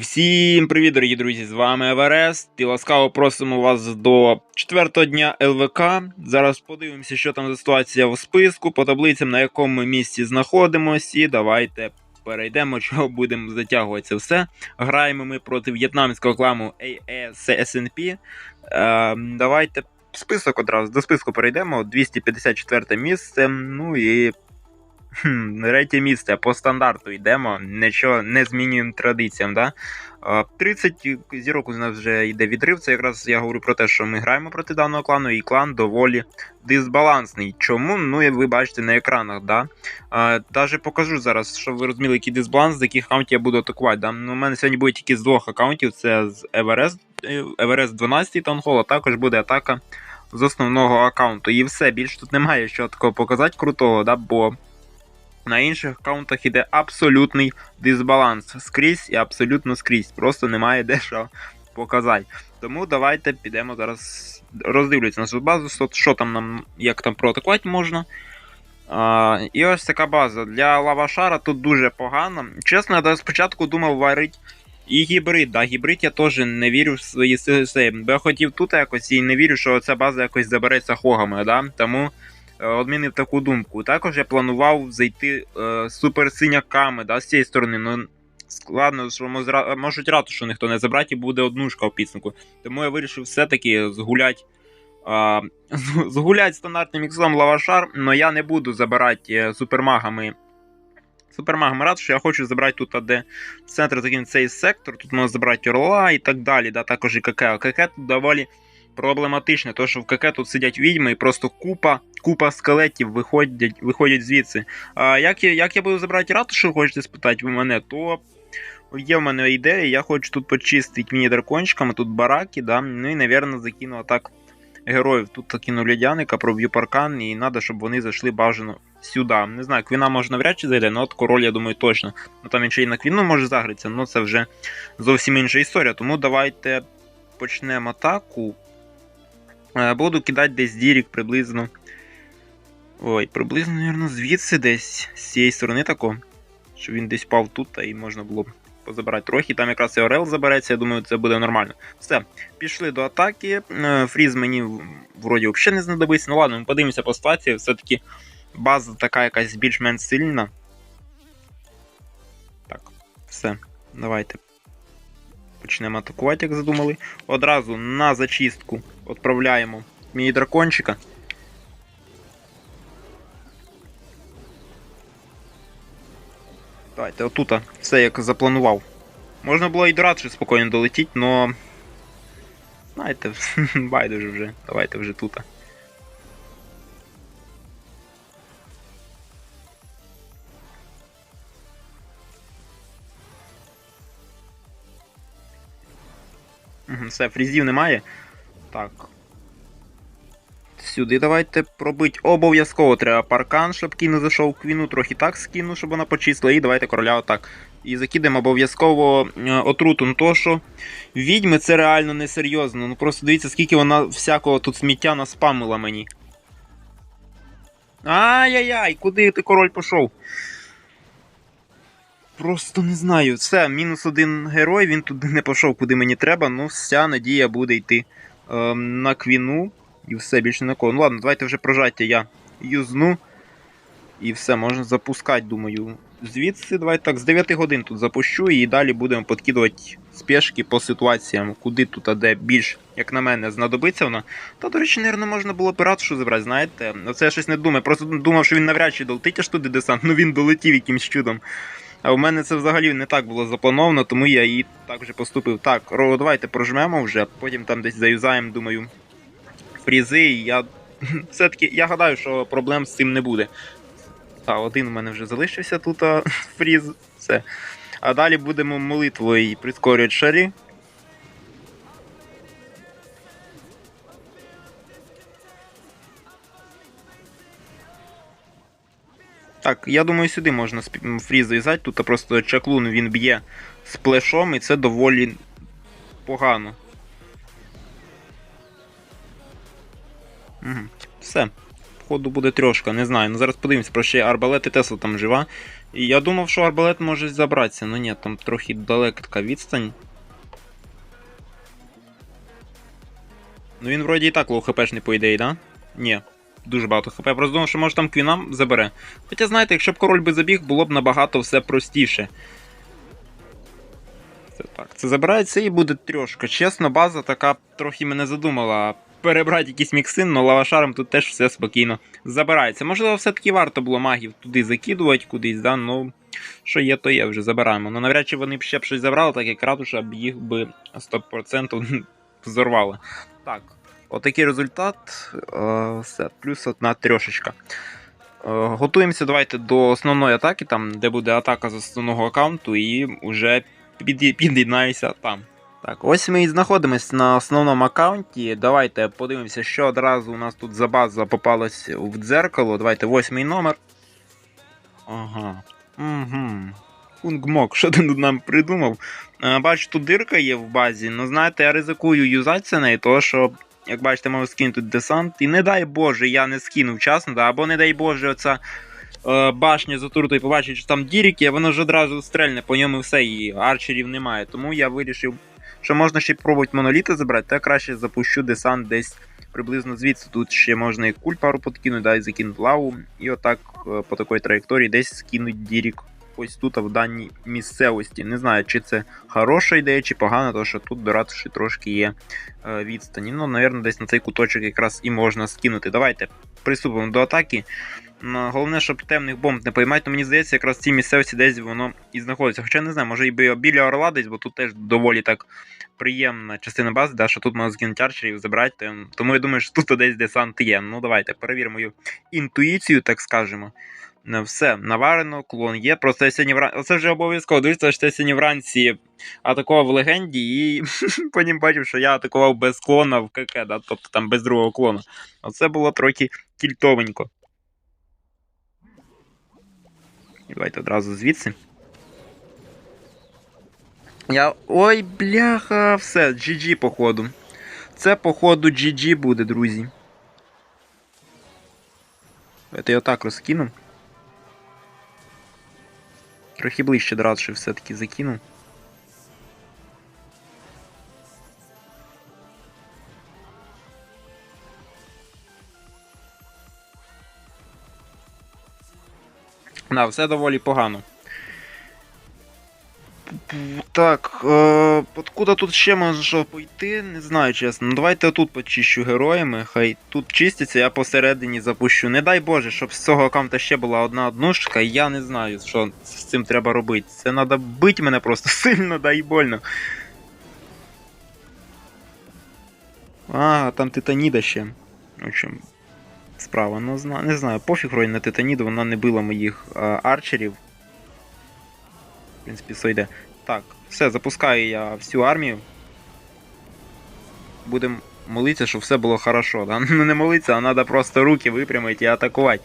Всім привіт, дорогі друзі! З вами Еверест і ласкаво просимо вас до четвертого дня ЛВК. Зараз подивимося, що там за ситуація в списку, по таблицям, на якому ми місці знаходимося, і давайте перейдемо, чого будемо затягувати це все. Граємо ми проти в'єтнамського клану ASNP. Е, давайте список одразу до списку перейдемо. 254 місце. Ну і Хм, Третє місце по стандарту йдемо, нічого не змінюємо традиціям. Да? 30 зірок у нас вже йде відрив. Це якраз я говорю про те, що ми граємо проти даного клану, і клан доволі дисбалансний. Чому? Ну, як ви бачите на екранах. Да? Даже покажу зараз, щоб ви розуміли, який дисбаланс, з яких аккаунтів я буду атакувати. Да? Ну, У мене сьогодні буде тільки з двох аккаунтів: це з Everest, е, Everest 12 Таунхол, а також буде атака з основного аккаунту. І все, більше тут немає що такого показати крутого, да? бо. На інших аккаунтах іде абсолютний дисбаланс скрізь і абсолютно скрізь. Просто немає де що показати. Тому давайте підемо зараз. Роздивлюся нашу базу, що там нам, як там проатакувати можна. А, І ось така база. Для лавашара тут дуже погано. Чесно, я спочатку думав варити і гібрид. Да, гібрид я теж не вірю в свої сили. Бо я хотів тут якось і не вірю, що ця база якось забереться хогами. Да? Тому одмінив таку думку. Також я планував зайти е, суперсиняками да, з цієї сторони. Ну, Складно, що можуть ратушу ніхто не забрати, і буде однушка в підсумку. Тому я вирішив все-таки згулять згулять стандартним іксом лавашар, але я не буду забирати е, супермагами. Супермагами ратушу, я хочу забрати тут, де центр такий цей сектор, тут можна забрати орла і так далі. Да, Також і КК. КК тут доволі проблематичне, тому що в КК тут сидять відьми і просто купа купа скелетів виходять виходять звідси. А як я як я буду забрати ратушу, хочете спитати ви мене, то є в мене ідея, я хочу тут почистити міні-дракончиками, тут бараки, да, ну і, напевно, закину атак героїв. Тут закину лядяника, проб'ю паркан, і треба, щоб вони зайшли бажано сюди. Не знаю, квіна може навряд чи зайде, але от король, я думаю, точно. Ну Там він й на квіну може загритися, але це вже зовсім інша історія. Тому давайте почнемо атаку. Е, буду кидати десь дірік приблизно. Ой, приблизно, мабуть, звідси десь з цієї сторони тако. Щоб він десь впав тут, і можна було б позабирати трохи. Там якраз і Орел забереться, я думаю, це буде нормально. Все, пішли до атаки. Е, фріз мені вроді взагалі не знадобиться. Ну ладно, ми подивимося по ситуації. Все-таки база така якась більш-менш сильна. Так, все, давайте. Почнемо атакувати, як задумали. Одразу на зачистку відправляємо міні-дракончика. Давайте, отут все як запланував. Можна було і до радше спокійно долетіти, но. Знаєте, байдуже вже. Давайте вже тут. Все, фрізів немає. Так. Сюди давайте пробить. Обов'язково треба паркан, щоб кіно зайшов квіну, трохи так скину, щоб вона почисла. І давайте короля отак. І закидемо обов'язково е, отруту. Ну то що відьми це реально несерйозно. Ну просто дивіться, скільки вона всякого тут сміття наспамила мені. Ай-яй-яй, куди ти король пішов? Просто не знаю. Все, мінус один герой, він туди не пішов, куди мені треба. Ну, вся надія буде йти е, на квіну. І все, більше на кого. Ну ладно, давайте вже прожаття я юзну. І все, можна запускати, думаю. Звідси, давайте так, з 9 годин тут запущу і далі будемо подкидувати спешки по ситуаціям, куди тут, а де більш, як на мене, знадобиться вона. Та, до речі, мабуть, можна було пиратшу забрати, знаєте. Оце я щось не думаю. Просто думав, що він навряд чи долетить аж туди десант, ну він долетів якимсь чудом. А у мене це взагалі не так було заплановано, тому я її так вже поступив. Так, давайте прожмемо вже, потім там десь заюзаємо, думаю, фрізи. я все-таки я гадаю, що проблем з цим не буде. А, один у мене вже залишився тут а, фріз. Все. А далі будемо молитвою прискорювати шарі. Так, я думаю, сюди можна фріз зав'язати. Тут просто чаклун він б'є з плешом і це доволі погано. Угу. Все. Походу буде трошка, не знаю. Ну Зараз подивимося, про ще арбалет і Тесла там жива. І я думав, що арбалет може забратися, ну ні, там трохи далека така відстань. Ну він вроді і так лоу хпшний по ідеї, да? Ні. Дуже багато хп. Я просто думав, що може там квінам забере. Хоча, знаєте, якщо б король би забіг, було б набагато все простіше. Це так. Це забирається і буде трьошка. Чесно, база така трохи мене задумала. Перебрати якийсь міксин, але лавашаром тут теж все спокійно забирається. Можливо, все-таки варто було магів туди закидувати кудись, да? ну що є, то є, вже забираємо. Ну навряд чи вони б ще б щось забрали, так як ратуша б їх би 100% взорвали. Так, отакий результат. Е, все, плюс одна трьошечка. Е, Готуємося давайте до основної атаки, там, де буде атака з основного аккаунту, і вже під'єднаюся там. Так, ось ми і знаходимося на основному аккаунті. Давайте подивимося, що одразу у нас тут за база попалась в дзеркало. Давайте восьмий номер. Ага. Угу. Фунгмок, що ти нам придумав? Е, Бачу, тут дирка є в базі, ну знаєте, я ризикую юзатися нею, тому що, як бачите, можу скинути десант. І не дай Боже, я не скинув вчасно, да, або не дай Боже, оця е, башня з отуртою побачить, що там дірки, а воно ж одразу стрельне, по ньому все, і арчерів немає. Тому я вирішив, що можна ще пробувати моноліти забрати, то краще запущу десант десь приблизно звідси. Тут ще можна і куль пару подкинути, да, і закинути лаву, і отак е, по такій траєкторії десь скинуть дірік ось тут, в даній місцевості. Не знаю, чи це хороша ідея, чи погана, тому що тут до ратуші трошки є е, відстані. Ну, напевно, десь на цей куточок якраз і можна скинути. Давайте приступимо до атаки. Головне, щоб темних бомб не поймати, ну мені здається, якраз цій місцевості десь воно і знаходиться. Хоча не знаю, може і біля орла десь, бо тут теж доволі так приємна частина бази, да, що тут можна скинути арчерів, забрати. ем, Тому я думаю, що тут десь десант є. Ну давайте перевіримо інтуїцію, так скажемо. Все, наварено, клон є. Просто я сьогодні вранці. Це вже обов'язково дивіться, що я сьогодні вранці атакував в легенді, і потім бачив, що я атакував без клона в КК, да? тобто там без другого клона. Оце було трохи кільтовенько. Давайте одразу звідси. Я. Ой, бляха, все, GG, походу. Це, походу, GG буде, друзі. Давайте я отак розкину. Трохи ближче до Радши все-таки закину. Да, все доволі погано. Так, е, откуда тут ще може пойти, не знаю чесно. Ну давайте отут почищу героями, хай тут чистяться, я посередині запущу. Не дай Боже, щоб з цього аккаунта ще була одна однушка, я не знаю, що з цим треба робити. Це треба бити мене просто сильно, да і больно. А, там титаніда ще. В общем, справа. Ну, не знаю, пофіг вроді на титаніду, вона не била моїх а, арчерів. В принципі, все йде. Так, все, запускаю я всю армію. Будемо молитися, щоб все було хорошо. Да? Ну не молитися, а треба просто руки випрямити і атакувати.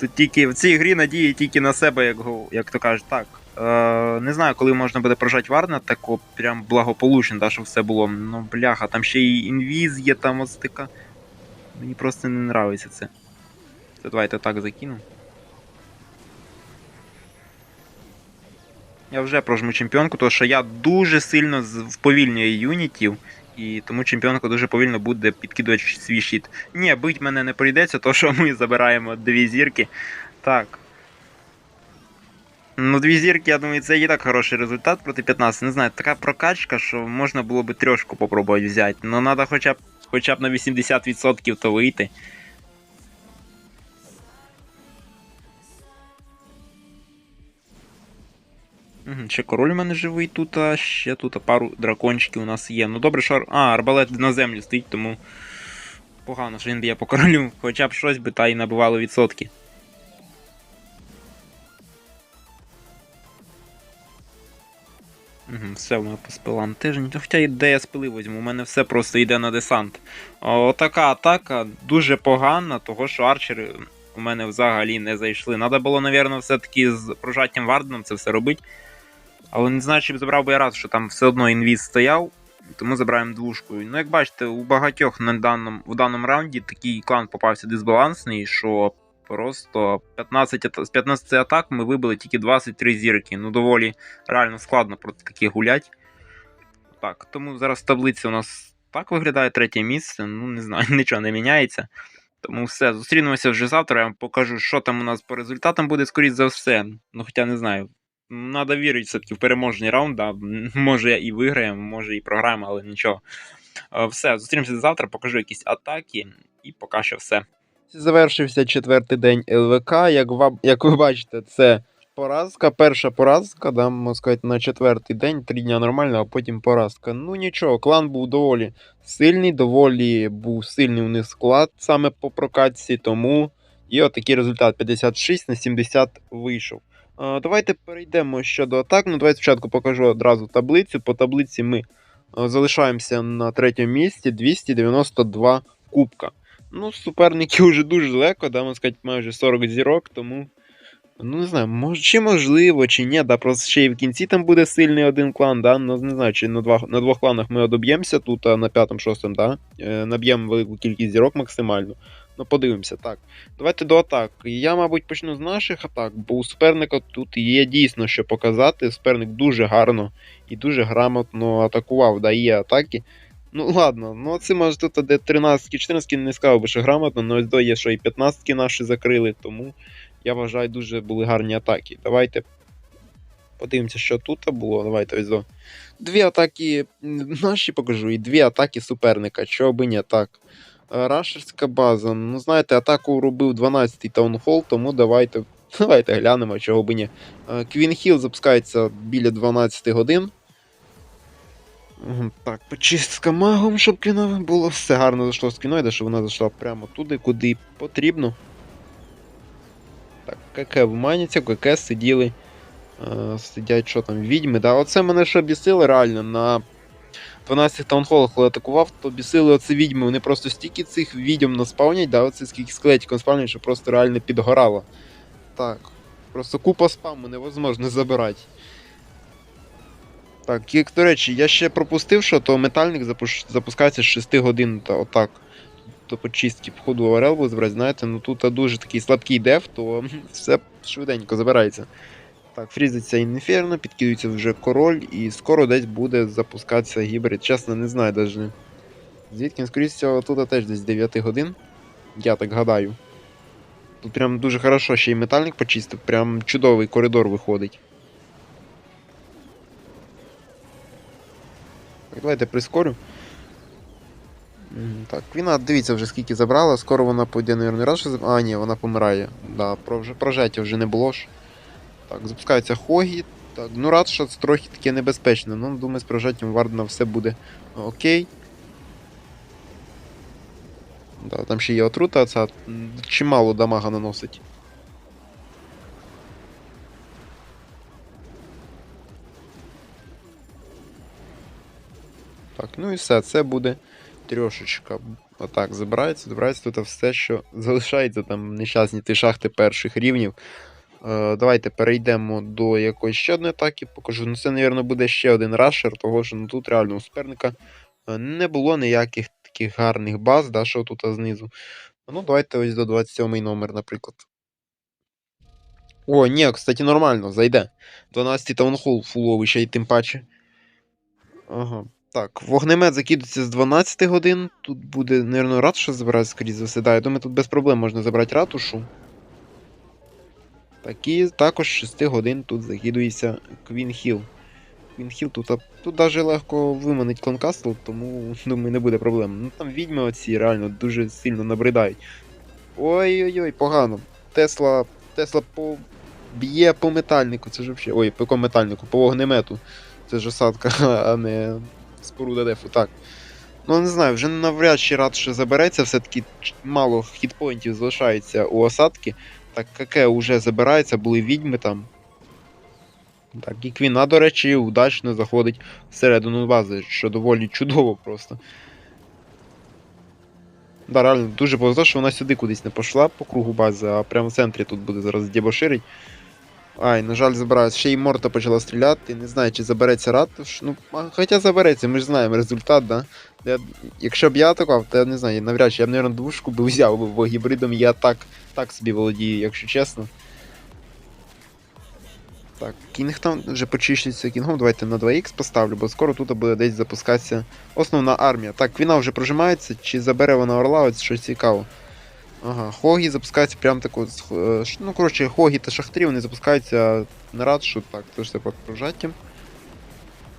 Тут тільки в цій грі надії тільки на себе, як, як то кажуть. Так. Е, не знаю, коли можна буде прожати Варна, тако прям благополучно, да, щоб все було. Ну, бляха, там ще і інвіз є, там ось така. Мені просто не нравиться це. Це давайте так закину. Я вже прожму чемпіонку, тому що я дуже сильно вповільнюю юнітів, і тому чемпіонка дуже повільно буде підкидувати свій щит. Ні, бить мене не прийдеться, то що ми забираємо дві зірки. Так. Ну, дві зірки, я думаю, це і так хороший результат проти 15. Не знаю, така прокачка, що можна було би трьошку попробувати взяти. Ну, треба хоча б, хоча б на 80% то вийти. Ще король у мене живий тут, а ще тут пару дракончиків у нас є. Ну добре, що. А, арбалет на землі стоїть, тому погано, що він б'є по королю. Хоча б щось би та й набивало відсотки. Угу, все, воно по спилам ні- Хоча ідея я спили візьму, у мене все просто йде на десант. О, така атака дуже погана, того що арчери у мене взагалі не зайшли. Надо було, напевно, все-таки з прожаттям Варденом це все робити. Але не знаю, чи б забрав би я раз, що там все одно інвіз стояв, тому забираємо двушкою. Ну, як бачите, у багатьох на даному, в даному раунді такий клан попався дисбалансний, що Просто 15, з 15 атак ми вибили тільки 23 зірки. Ну, доволі реально складно проти таких гулять. Так, тому зараз таблиця у нас так виглядає третє місце. Ну, не знаю, нічого не міняється. Тому все, зустрінемося вже завтра. Я вам покажу, що там у нас по результатам буде, скоріш за все. Ну, хоча не знаю. Надо вірити все-таки в переможний раунд. Да. Може і виграємо, може і програємо, але нічого. Е, Все, зустрінемося завтра, покажу якісь атаки, і поки що все. Завершився четвертий день ЛВК. Як, вам, як ви бачите, це поразка. Перша поразка, да, можна сказати, на четвертий день, три дня нормально, а потім поразка. Ну нічого, клан був доволі сильний, доволі був сильний у них склад саме по прокатці, тому і отакий результат 56 на 70 вийшов. Е, Давайте перейдемо щодо атак. Ну, давайте спочатку покажу одразу таблицю. По таблиці ми е, залишаємося на третьому місці 292 кубка. Ну, суперники вже дуже далеко, да, можна сказати, майже 40 зірок, тому. Ну, не знаю, мож, чи можливо, чи ні, да, просто ще й в кінці там буде сильний один клан, да, ну, не знаю, чи на, два, на двох кланах ми одоб'ємося тут, а на п'ятому, шостому, да, е, наб'ємо велику кількість зірок максимально. Ну, подивимося, так. Давайте до атак. Я, мабуть, почну з наших атак, бо у суперника тут є дійсно що показати. Суперник дуже гарно і дуже грамотно атакував, да, є атаки. Ну ладно, ну це може тут де 13 14 не сказав би, що грамотно, але ось є, що і 15 наші закрили, тому я вважаю, дуже були гарні атаки. Давайте подивимося, що тут було. Давайте ось до. Дві атаки наші покажу, і дві атаки суперника. Чого би не так. Е, Рашерська база. Ну, знаєте, атаку робив 12-й таунхол, тому давайте, давайте глянемо, чого би ні. Квін Хіл запускається біля 12 годин. Так, почистка магом, щоб кіно було все гарно зайшло з кіноїда, щоб вона зайшла прямо туди, куди потрібно. Так, КК вманяться, КК сиділи. Е, сидять, що там, відьми. Да? Оце мене що бісили реально на 12 таунхолах, коли атакував, то бісили оце відьми. Вони просто стільки цих відьом наспавнять, да, оце скільки скелетиком спавнять, що просто реально підгорало. Так. Просто купа спаму невозможно забирати. Так, як, до речі, я ще пропустив, що то метальник запуш- запускається з 6 годин, та отак. То по чистки по ходу ОРЛ збирати, знаєте, ну тут дуже такий слабкий деф, то все швиденько забирається. Так, фрізиться інферно, підкидується вже король, і скоро десь буде запускатися гібрид. Чесно, не знаю навіть. Звідки, скоріше всього, тут теж десь 9 годин. Я так гадаю. Тут прям дуже хорошо ще й метальник почистив, прям чудовий коридор виходить. Так, давайте прискорю. Так, Квіна, дивіться вже скільки забрала, скоро вона пойде, наверное, раз. А, ні, вона помирає. Да, прожаття вже не було ж. Так, запускаються Хогі. Так, ну що це трохи таке небезпечне. Ну, думаю, з прожаттям Вардена все буде окей. Да, там ще є отрута, м, чимало дамага наносить. Так, ну і все, це буде трьошечка. Отак, забирається, забирається тут все, що залишається там нещасні ті шахти перших рівнів. Е, давайте перейдемо до якоїсь ще одної атаки, покажу. Ну, це, мабуть, буде ще один рашер, того що ну, тут реально у суперника е, не було ніяких таких гарних баз, да, що тут знизу. Ну, давайте ось до 27 номер, наприклад. О, ні, кстати, нормально, зайде. 12-й таунхол фуловий ще й тим паче. Ага. Так, вогнемет закидується з 12 годин. Тут буде, мабуть, ратуша забирати, скоріше за все. Да, я думаю, тут без проблем можна забрати ратушу. Так, і також 6 годин тут закидується Квін Хіл. Квін Хіл тут, тут навіть легко виманить Клонкастл, тому думаю, не буде проблем. Ну там відьми оці реально дуже сильно набридають. Ой-ой-ой, погано. Тесла. Тесла по... б'є по метальнику, це ж взагалі. Ой, по метальнику, по вогнемету. Це ж осадка, а не споруда дефу. Так. Ну, не знаю, вже навряд чи рад, забереться, все-таки мало хітпоінтів залишається у осадки. Так, КК уже забирається, були відьми там. Так, і Квіна, до речі, удачно заходить всередину бази, що доволі чудово просто. Да, реально дуже повезло, що вона сюди кудись не пішла по кругу бази, а прямо в центрі тут буде зараз дебоширить. Ай, на жаль, забирається. Ще й Морта почала стріляти. Не знаю, чи забереться ратуш. Ну, хоча забереться, ми ж знаємо результат, да? Я, якщо б я атакував, то я не знаю, навряд чи я б, мабуть, двушку би взяв, бо гібридом я так, так собі володію, якщо чесно. Так, кінг там вже почищується кінгом. Давайте на 2х поставлю, бо скоро тут буде десь запускатися основна армія. Так, квіна вже прожимається, чи забере вона орла, ось щось цікаво. Ага, Хогі запускаються прям таку. з- е, Ну, коротше, Хогі та Шахтрі вони запускаються на радшу, так, це ж це під прожаттям.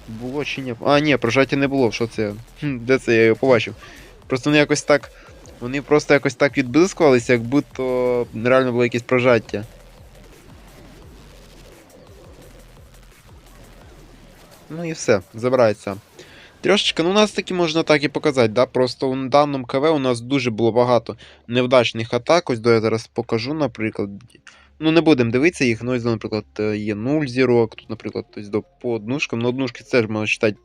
Було чи ні? А, ні, прожаття не було. Що це? Де це я його побачив? Просто вони якось так. Вони просто якось так відблискувалися, як будто реально було якесь прожаття. Ну і все, забирається. Трьошечка, ну у нас таки можна так і показати, да? Просто у даному КВ у нас дуже було багато невдачних атак. Ось до я зараз покажу, наприклад. Ну, не будемо дивитися їх, ну, ось, наприклад, е, є 0 зірок, тут, наприклад, ось до по однушкам. Ну, однушки це ж можна вважати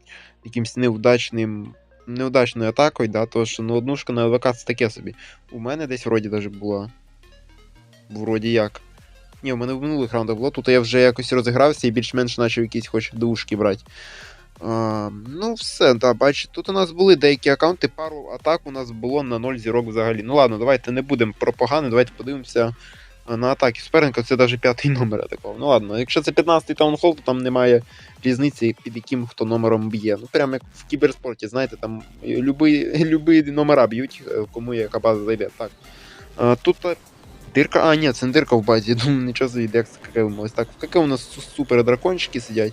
якимось невдачним. Неудачною атакою, да, тому що ну, однушка на ЛВК це таке собі. У мене десь вроді даже була. Вроді як. Ні, у мене в минулих раундах було, тут я вже якось розігрався і більш-менш почав якісь хоч душки брати. Ну, все, да, бачите, тут у нас були деякі аккаунти, пару атак у нас було на 0 зірок взагалі. Ну ладно, давайте не будемо про погане, давайте подивимося на атаки суперника. Це навіть п'ятий номер атакував. Ну ладно, якщо це 15-й таунхол, то там немає різниці, під яким хто номером б'є. Ну, прямо як в кіберспорті, знаєте, там любі, номера б'ють, е, кому яка база зайде. Так. А, тут дирка. А, ні, це не дирка в базі. Я думаю, нічого собі, як ось так. В КК у нас супер дракончики сидять.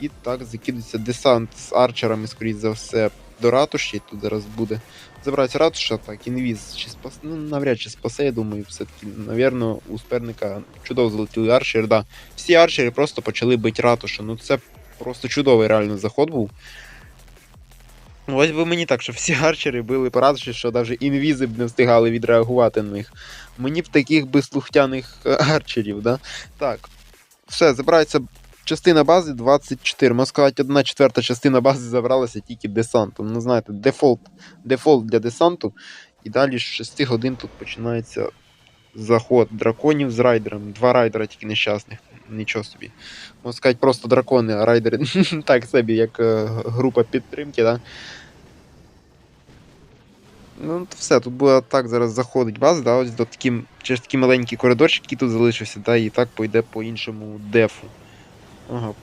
І так закидується десант з арчерами, скоріш за все, до ратуші. Тут зараз буде забратися ратуша, так, інвіз чи спас... ну, навряд чи спасе, я думаю, все-таки, навірно, у суперника чудово залетіли арчери, да. Всі арчери просто почали бити ратушу. Ну це просто чудовий реально заход був. Ось би мені так, що всі арчери били по ратуші, що навіть інвізи б не встигали відреагувати на них. Мені б таких би слухтяних е, арчерів, да? Так. Все, забирається частина бази 24. Можна сказати, одна четверта частина бази забралася тільки десантом. Ну, знаєте, дефолт, дефолт для десанту. І далі з 6 годин тут починається заход драконів з райдером. Два райдера тільки нещасних. Нічого собі. Можна сказати, просто дракони, а райдери так собі, як е, група підтримки, да? Ну, то все, тут буде так зараз заходить база, да, ось до такі, через такі маленькі коридорчики, які тут залишився, да, і так пойде по іншому дефу. Ага.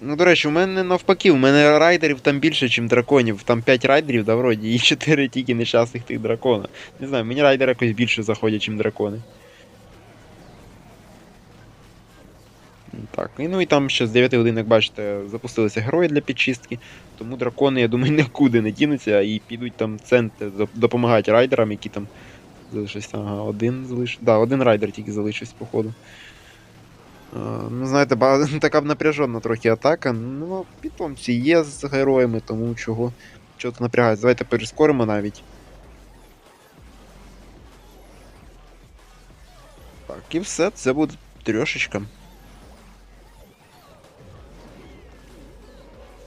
Ну, до речі, у мене навпаки, у мене райдерів там більше, ніж драконів. Там 5 райдерів, да, вроді, і 4 тільки нещасних тих дракона. Не знаю, мені райдери якось більше заходять, ніж дракони. Так, і ну і там ще з 9 годин, як бачите, запустилися герої для підчистки, тому дракони, я думаю, нікуди не дінуться і підуть там центр доп- допомагати райдерам, які там залишився. Ага, один залишився. Да, один райдер тільки залишився, походу. А, ну, знаєте, така б напряжена трохи атака. Ну, питомці є з героями, тому чого. Чого то напрягається. Давайте перескоримо навіть. Так, і все, це буде трьошечка.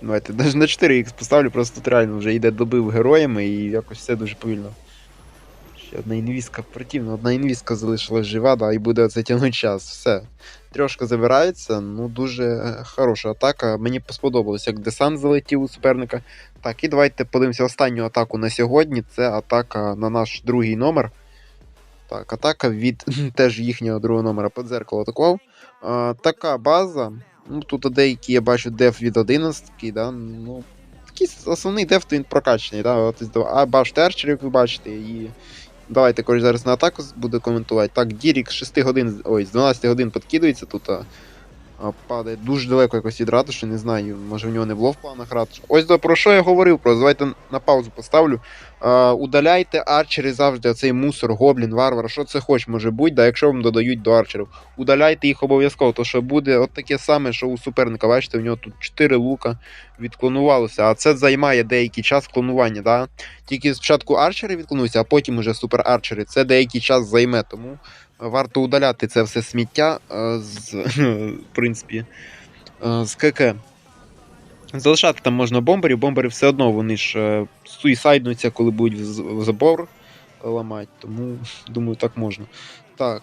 Давайте навіть на 4х поставлю, просто тут реально вже йде добив героями і якось все дуже повільно. Одна інвізка противна, одна інвізка залишилась жива, да, і буде оце тягнути час. Все. Трьошка забирається, ну дуже е, хороша атака. Мені сподобалось, як десант залетів у суперника. Так, і давайте подивимося останню атаку на сьогодні. Це атака на наш другий номер. Так, атака від теж їхнього другого номера під зеркало атакував. Така база. Ну, тут деякі я бачу деф від 11, да, ну. Такий основний деф, то він прокачаний, да. От, а бачите арчерів, як ви бачите, і. Давайте коротше, зараз на атаку буду коментувати. Так, Дірік з 6 годин, ой, з 12 годин підкидується тут, падає дуже далеко якось від ратуші, не знаю, може в нього не було в планах ратуші. Ось про що я говорив, про давайте на паузу поставлю. А, удаляйте арчери завжди, оцей мусор, гоблін, варвар, що це хоч може бути, да, якщо вам додають до арчерів. Удаляйте їх обов'язково, то що буде от таке саме, що у суперника. Бачите, в нього тут 4 лука відклонувалося, а це займає деякий час клонування. Да? Тільки спочатку арчери відклонуються, а потім уже супер арчери. Це деякий час займе, тому варто удаляти це все сміття е, з, в принципі, е, з КК. Залишати там можна бомберів, бомбери все одно вони ж е, суїсайднуться, коли будуть в забор ламати, тому думаю, так можна. Так.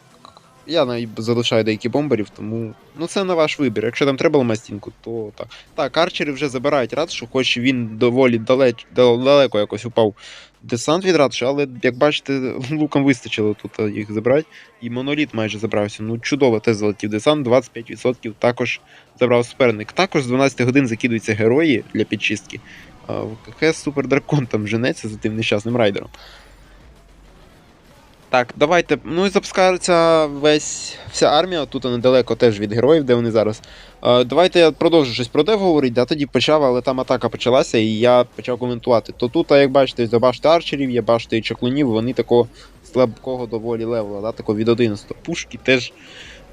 Я навіть залишаю деякі бомберів, тому ну це на ваш вибір. Якщо там треба ламастінку, то так. Так, арчери вже забирають ратшу, хоч він доволі далеч, далеко якось упав десант від ратші, але як бачите, лукам вистачило тут е, їх забрати. І моноліт майже забрався. Ну, чудово теж залетів десант, 25% також забрав суперник. Також з 12 годин закидуються герої для підчистки. В КХ Супер Дракон там женеться за тим нещасним райдером. Так, давайте. Ну і запускається весь вся армія. Тут недалеко теж від героїв, де вони зараз. Е, давайте я продовжу щось про дев говорити, да, тоді почав, але там атака почалася, і я почав коментувати. То тут, як бачите, за башти арчерів, є башти чаклунів, вони такого слабкого доволі левела, да, такого від 11. Пушки теж.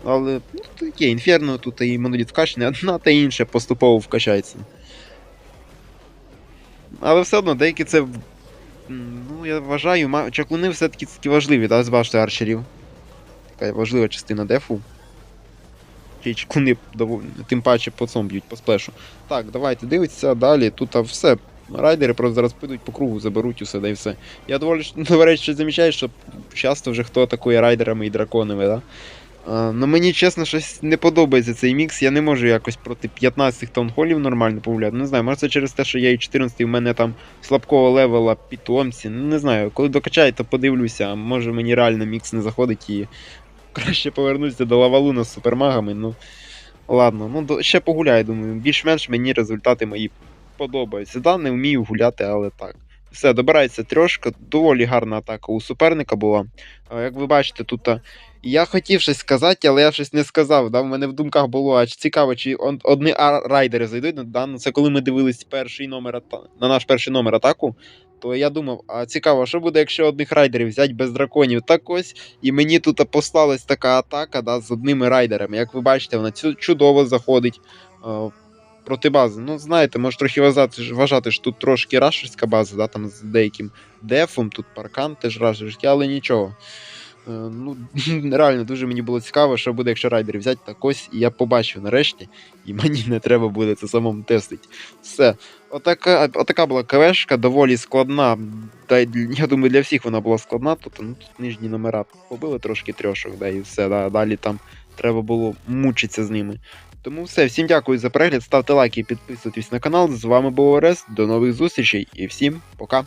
Але ну, таке, інферно, тут і моноліт вкачаний, одна та інша поступово вкачається. Але все одно, деякі це. Ну, я вважаю, чаклуни все-таки такі важливі, да, з башти арчерів. Така важлива частина дефу. Ті чаклуни тим паче по цьому б'ють по сплешу. Так, давайте дивитися далі. Тут все. Райдери просто зараз підуть по кругу, заберуть усе, да і все. Я доволі до речі, замічаю, що часто вже хто атакує райдерами і драконами, да? А, ну мені чесно щось не подобається цей мікс. Я не можу якось проти 15 таунхолів нормально погуляти. Не знаю, може це через те, що я і 14 в мене там слабкого левела питомці. Ну не знаю, коли докачаю, то подивлюся, може мені реально мікс не заходить і краще повернутися до лавалуна з супермагами. Ну ладно, ну ще погуляю, думаю. Більш-менш мені результати мої подобаються. Да, не вмію гуляти, але так. Все, добирається трьошка, доволі гарна атака у суперника була. Як ви бачите, тут а, я хотів щось сказати, але я щось не сказав. Да? В мене в думках було, а чи цікаво, чи он, одні райдери зайдуть. Да? Ну, це коли ми дивились перший номер на наш перший номер атаку. То я думав, а цікаво, що буде, якщо одних райдерів взяти без драконів? Так ось, і мені тут послалась така атака да, з одними райдерами. Як ви бачите, вона цю- чудово заходить е, проти бази. Ну, знаєте, може трохи вважати, вважати, що тут трошки рашерська база, да, там з деяким дефом, тут паркан теж рашерський, але нічого. Е, Ну, реально дуже мені було цікаво, що буде, якщо райдерів взяти так ось, і я побачив нарешті, і мені не треба буде це самому тестити. Все. Отака, отака була кавешка, доволі складна. Та я думаю, для всіх вона була складна. Тут, ну, тут нижні номера побили трошки трьошок, да, і все. Да, далі там треба було мучитися з ними. Тому все, всім дякую за перегляд, ставте лайки і підписуйтесь на канал. З вами був Орес. До нових зустрічей і всім пока.